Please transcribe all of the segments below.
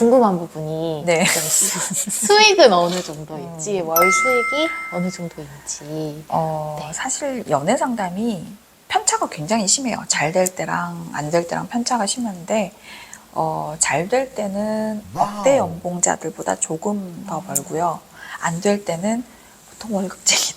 궁금한 부분이 네. 좀 수익은 어느 정도일지 음. 월 수익이 어느 정도인지 어, 네. 사실 연애 상담이 편차가 굉장히 심해요. 잘 될 때랑 안 될 때랑 편차가 심한데 어, 잘 될 때는 억대 연봉자들보다 조금 더 벌고요. 안 될 때는 보통 월급쟁이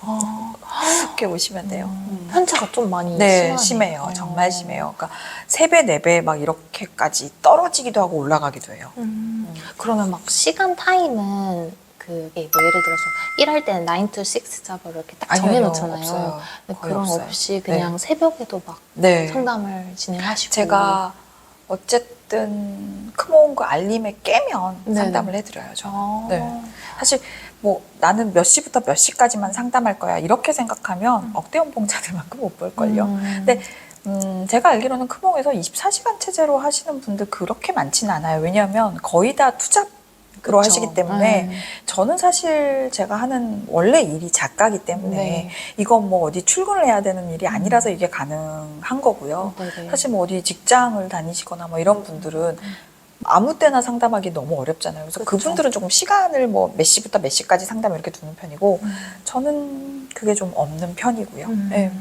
들 정도 그렇게 보시면 돼요. 음. 편차가 좀 많이 네, 심하네요. 심해요. 어. 정말 심해요. 그러니까 세배네 배막 이렇게까지 떨어지기도 하고 올라가기도 해요. 음. 그러면 막 시간 타임은 그게 뭐 예를 들어서 일할 때는 9 to 6 잡을 이렇게 딱 아니요, 정해놓잖아요. 없어요. 근데 거의 그런 거 없어요. 없이 그냥 새벽에도 막 네. 상담을 진행하시고 제가 어쨌든 크모온과 알림에 깨면 네네. 상담을 해드려요. 저. 아. 네. 사실 뭐 나는 몇 시부터 몇 시까지만 상담할 거야 이렇게 생각하면 억대 연봉자들만큼 못 벌걸요. 음. 근데 음, 제가 알기로는 크몽에서 24시간 체제로 하시는 분들 그렇게 많지는 않아요. 왜냐하면 거의 다 투잡으로 그쵸. 하시기 때문에 네. 저는 사실 제가 하는 원래 일이 작가기 때문에 네. 이건 뭐 어디 출근을 해야 되는 일이 아니라서 이게 가능한 거고요. 네 네. 사실 뭐 어디 직장을 다니시거나 뭐 이런 분들은 아무 때나 상담하기 너무 어렵잖아요. 그래서 그쵸. 그분들은 조금 시간을 뭐 몇 시부터 몇 시까지 상담 이렇게 두는 편이고 음. 저는 그게 좀 없는 편이고요. 음. 네.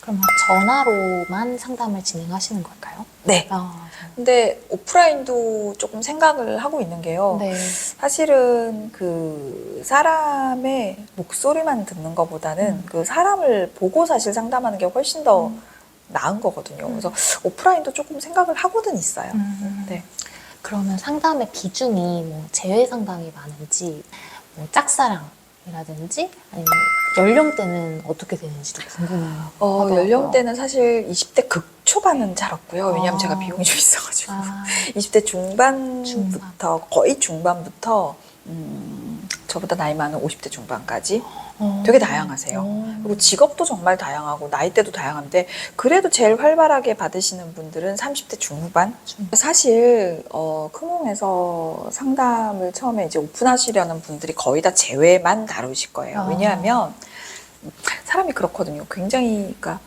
그럼 전화로만 상담을 진행하시는 걸까요? 네. 아, 근데 오프라인도 조금 생각을 하고 있는 게요. 네. 사실은 그 사람의 목소리만 듣는 것보다는 음. 그 사람을 보고 사실 상담하는 게 훨씬 더 음. 나은 거거든요. 그래서 오프라인도 조금 생각을 하고는 있어요. 음. 네. 그러면 상담의 비중이 뭐 제외 상담이 많은지, 뭐 짝사랑 이라든지 아니면 연령대는 어떻게 되는지도 궁금해요. 어, 하더라고요. 연령대는 사실 20대 극초반은 잘 없고요. 왜냐하면 아. 제가 비용이 좀 있어가지고. 아, 20대 중반부터 중반. 거의 중반부터 음, 저보다 나이 많은 50대 중반까지 어. 되게 다양하세요. 어. 그리고 직업도 정말 다양하고 나이대도 다양한데 그래도 제일 활발하게 받으시는 분들은 30대 중후반. 중- 사실 어, 크몽에서 상담을 처음에 이제 오픈하시려는 분들이 거의 다 제외만 다루실 거예요. 아. 왜냐하면 사람이 그렇거든요. 굉장히 그러니까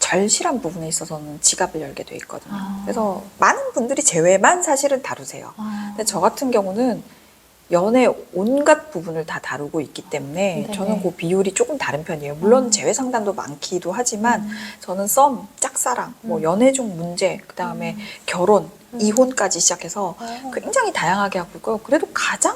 절실한 부분에 있어서는 지갑을 열게 돼 있거든요. 아. 그래서 많은 분들이 제외만 사실은 다루세요. 아. 근데 저 같은 경우는 연애 온갖 부분을 다 다루고 있기 때문에 네네. 저는 그 비율이 조금 다른 편이에요. 물론 음. 재회 상담도 많기도 하지만 음. 저는 썸, 짝사랑, 뭐 음. 연애 중 문제, 그 다음에 음. 결혼, 음. 이혼까지 시작해서 어. 굉장히 다양하게 하고 있고요. 그래도 가장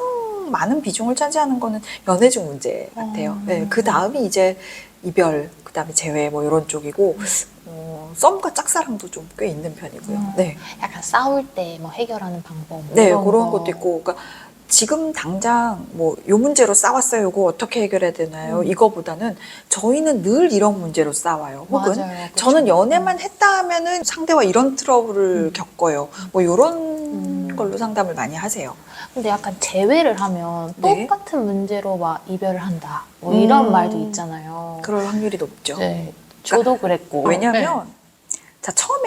많은 비중을 차지하는 거는 연애 중 문제 같아요. 음. 네, 그 다음이 이제 이별, 그 다음에 재회 뭐 이런 쪽이고 어, 썸과 짝사랑도 좀 꽤 있는 편이고요. 음. 네. 약간 싸울 때 뭐 해결하는 방법. 뭐 네, 그런 거. 것도 있고, 그러니까 지금 당장 뭐 요 문제로 싸웠어요. 이거 어떻게 해결해야 되나요? 음. 이거보다는 저희는 늘 이런 문제로 싸워요. 혹은 맞아요. 그쵸. 저는 연애만 했다 하면은 상대와 이런 트러블을 음. 겪어요. 뭐 이런 음. 걸로 상담을 많이 하세요. 근데 약간 제외를 하면 네. 똑같은 문제로 막 이별을 한다. 뭐 이런 음. 말도 있잖아요. 그럴 확률이 높죠. 네. 저도 그랬고. 왜냐하면 네.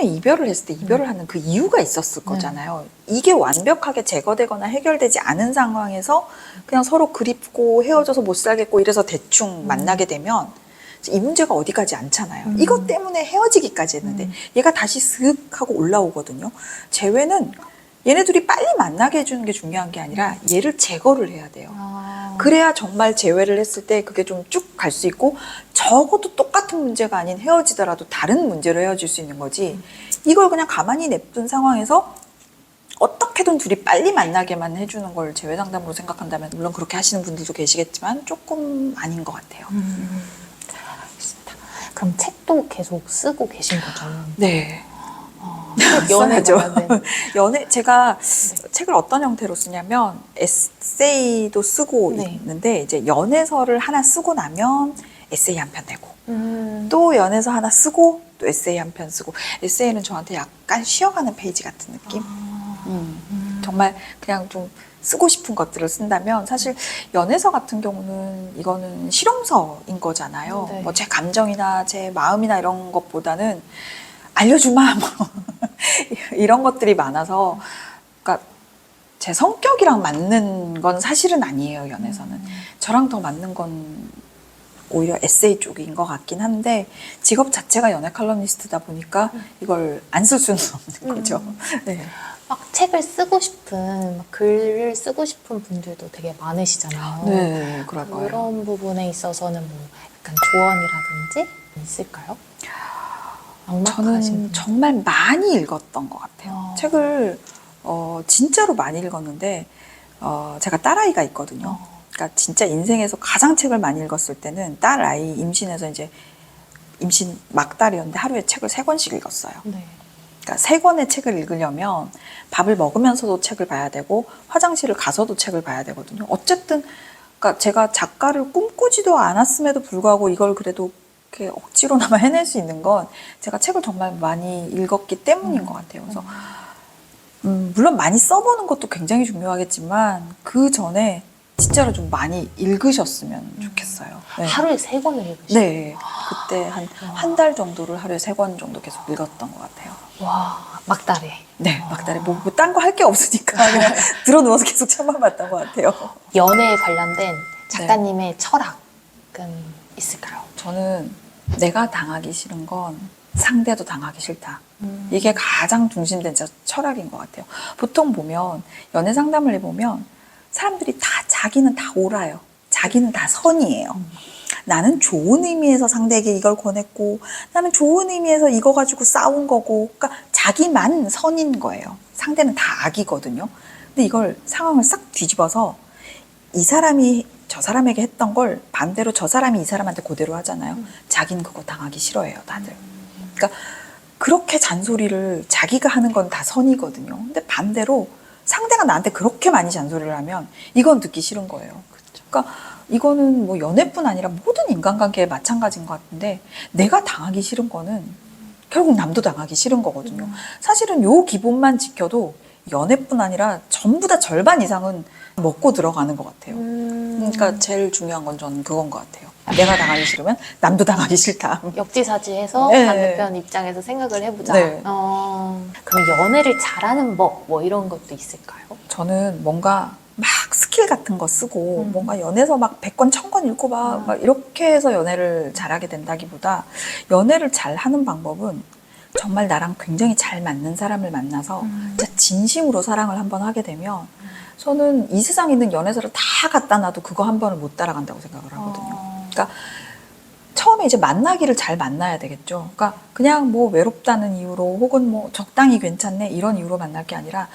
자 처음에 이별을 했을 때 이별을 하는 그 이유가 있었을 거잖아요. 이게 완벽하게 제거되거나 해결되지 않은 상황에서 그냥 서로 그립고 헤어져서 못 살겠고 이래서 대충 만나게 되면 이 문제가 어디 가지 않잖아요. 음. 이것 때문에 헤어지기까지 했는데 음. 얘가 다시 슥 하고 올라오거든요. 재회는 얘네들이 빨리 만나게 해주는 게 중요한 게 아니라 얘를 제거를 해야 돼요. 아. 그래야 정말 재회를 했을 때 그게 좀 쭉 갈 수 있고 적어도 똑 같은 문제가 아닌 헤어지더라도 다른 문제로 헤어질 수 있는 거지 이걸 그냥 가만히 냅둔 상황에서 어떻게든 둘이 빨리 만나게만 해주는 걸 재회 상담으로 생각한다면 물론 그렇게 하시는 분들도 계시겠지만 조금 아닌 것 같아요. 음. 잘 알겠습니다. 그럼 책도 계속 쓰고 계신 거죠? 네. 어, 써야죠. 연애관련된. 연애 제가 책을 어떤 형태로 쓰냐면 에세이도 쓰고 네. 있는데 이제 연애서를 하나 쓰고 나면 에세이 한 편 내고 음. 또 연애서 하나 쓰고 또 에세이 한 편 쓰고 에세이는 저한테 약간 쉬어가는 페이지 같은 느낌. 아. 음. 음. 정말 그냥 좀 쓰고 싶은 것들을 쓴다면 사실 연애서 같은 경우는 이거는 실용서인 거잖아요. 네. 뭐제 감정이나 제 마음이나 이런 것보다는 알려주마 뭐 이런 것들이 많아서 그러니까 제 성격이랑 맞는 건 사실은 아니에요 연애서는 음. 저랑 더 맞는 건 오히려 에세이 쪽인 것 같긴 한데 직업 자체가 연애 칼럼니스트다 보니까 이걸 안 쓸 수는 없는 거죠. 음. 네. 막 책을 쓰고 싶은 막 글을 쓰고 싶은 분들도 되게 많으시잖아요. 네, 그럴 거예요. 그런 부분에 있어서는 뭐 약간 조언이라든지 있을까요? 저는 분. 정말 많이 읽었던 것 같아요. 어. 책을 어, 진짜로 많이 읽었는데 어, 제가 딸아이가 있거든요. 어. 그러니까 진짜 인생에서 가장 책을 많이 읽었을 때는 딸 아이 임신해서 이제 임신 막달이었는데 하루에 책을 세 권씩 읽었어요. 네. 그러니까 세 권의 책을 읽으려면 밥을 먹으면서도 책을 봐야 되고 화장실을 가서도 책을 봐야 되거든요. 어쨌든 그러니까 제가 작가를 꿈꾸지도 않았음에도 불구하고 이걸 그래도 이렇게 억지로나마 해낼 수 있는 건 제가 책을 정말 많이 읽었기 때문인 것 같아요. 그래서 음, 물론 많이 써보는 것도 굉장히 중요하겠지만 그 전에 진짜로 좀 많이 읽으셨으면 좋겠어요. 네. 하루에 세 권을 읽으시죠? 네, 그때 한 한 달 정도를 하루에 세 권 정도 계속 읽었던 것 같아요. 와, 막달에. 네, 막달에 뭐딴 거 할 게 없으니까 그냥 들어 누워서 계속 참아봤던 것 같아요. 연애에 관련된 작가님의 철학은 있을까요? 저는 내가 당하기 싫은 건 상대도 당하기 싫다. 음. 이게 가장 중심된 저 철학인 것 같아요. 보통 보면 연애 상담을 해보면 사람들이 다 자기는 다 옳아요. 자기는 다 선이에요. 나는 좋은 의미에서 상대에게 이걸 권했고 나는 좋은 의미에서 이거 가지고 싸운 거고 그러니까 자기만 선인 거예요. 상대는 다 악이거든요. 근데 이걸 상황을 싹 뒤집어서 이 사람이 저 사람에게 했던 걸 반대로 저 사람이 이 사람한테 그대로 하잖아요. 자기는 그거 당하기 싫어해요, 다들. 그러니까 그렇게 잔소리를 자기가 하는 건 다 선이거든요. 근데 반대로 상대가 나한테 그렇게 많이 잔소리를 하면 이건 듣기 싫은 거예요. 그러니까 이거는 뭐 연애뿐 아니라 모든 인간관계에 마찬가지인 것 같은데 내가 당하기 싫은 거는 결국 남도 당하기 싫은 거거든요. 사실은 요 기본만 지켜도 연애뿐 아니라 전부 다 절반 이상은 먹고 들어가는 것 같아요. 음. 그러니까 제일 중요한 건 저는 그건 것 같아요. 내가 당하기 싫으면 남도 당하기 싫다. 역지사지해서 네. 반대편 입장에서 생각을 해보자. 네. 어, 그럼 연애를 잘하는 법, 뭐 이런 것도 있을까요? 저는 뭔가 막 스킬 같은 거 쓰고 음. 뭔가 연애서 막 100권, 1000권 읽고 막, 음. 막 이렇게 해서 연애를 잘하게 된다기보다 연애를 잘 하는 방법은 정말 나랑 굉장히 잘 맞는 사람을 만나서 음. 진짜 진심으로 사랑을 한번 하게 되면 저는 이 세상에 있는 연애사를 다 갖다 놔도 그거 한 번을 못 따라간다고 생각을 하거든요. 어. 그러니까 처음에 이제 만나기를 잘 만나야 되겠죠. 그러니까 그냥 뭐 외롭다는 이유로 혹은 뭐 적당히 괜찮네 이런 이유로 만날 게 아니라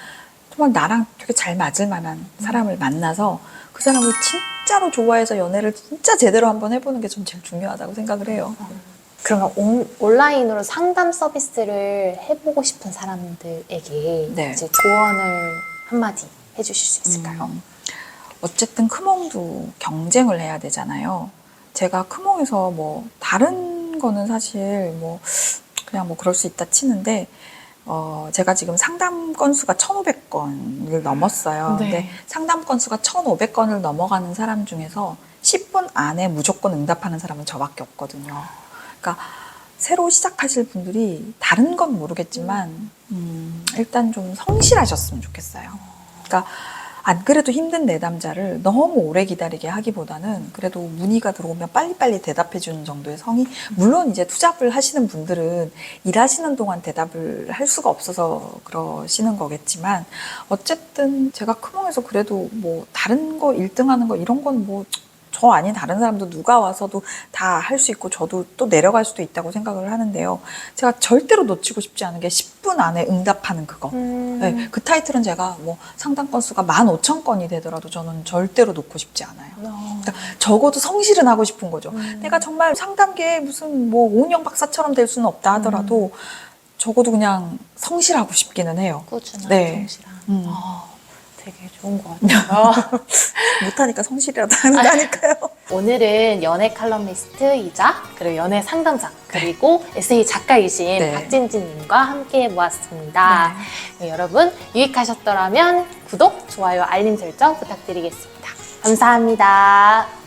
정말 나랑 되게 잘 맞을 만한 사람을 만나서 그 사람을 진짜로 좋아해서 연애를 진짜 제대로 한번 해보는 게 좀 제일 중요하다고 생각을 해요. 그러면 온, 온라인으로 상담 서비스를 해보고 싶은 사람들에게 네. 이제 조언을 한마디 해주실 수 있을까요? 음, 어쨌든 크몽도 경쟁을 해야 되잖아요. 제가 크몽에서 뭐 다른 거는 사실 뭐 그냥 뭐 그럴 수 있다 치는데 어 제가 지금 상담 건수가 1,500건을 넘었어요. 네. 근데 상담 건수가 1,500건을 넘어가는 사람 중에서 10분 안에 무조건 응답하는 사람은 저밖에 없거든요. 그러니까 새로 시작하실 분들이 다른 건 모르겠지만 음, 일단 좀 성실하셨으면 좋겠어요. 그러니까 안 그래도 힘든 내담자를 너무 오래 기다리게 하기보다는 그래도 문의가 들어오면 빨리빨리 대답해 주는 정도의 성의? 물론 이제 투잡을 하시는 분들은 일하시는 동안 대답을 할 수가 없어서 그러시는 거겠지만 어쨌든 제가 크몽에서 그래도 뭐 다른 거 1등 하는 거 이런 건 뭐 저 아닌 다른 사람도 누가 와서도 다 할 수 있고 저도 또 내려갈 수도 있다고 생각을 하는데요. 제가 절대로 놓치고 싶지 않은 게 10분 안에 응답하는 그거. 음. 네, 그 타이틀은 제가 뭐 상담 건수가 15,000건이 되더라도 저는 절대로 놓고 싶지 않아요. 어. 그러니까 적어도 성실은 하고 싶은 거죠. 음. 내가 정말 상담계에 무슨 뭐 오은영 박사처럼 될 수는 없다 하더라도 음. 적어도 그냥 성실하고 싶기는 해요. 꾸준한 네. 성실한. 음. 어, 되게 좋은 것 같아요. 못하니까 성실이라도 하는다니까요. 오늘은 연애 칼럼니스트이자 그리고 연애 상담사 그리고 에세이 작가이신 네. 박진진님과 함께 모았습니다. 네, 여러분 유익하셨더라면 구독, 좋아요, 알림 설정 부탁드리겠습니다. 감사합니다.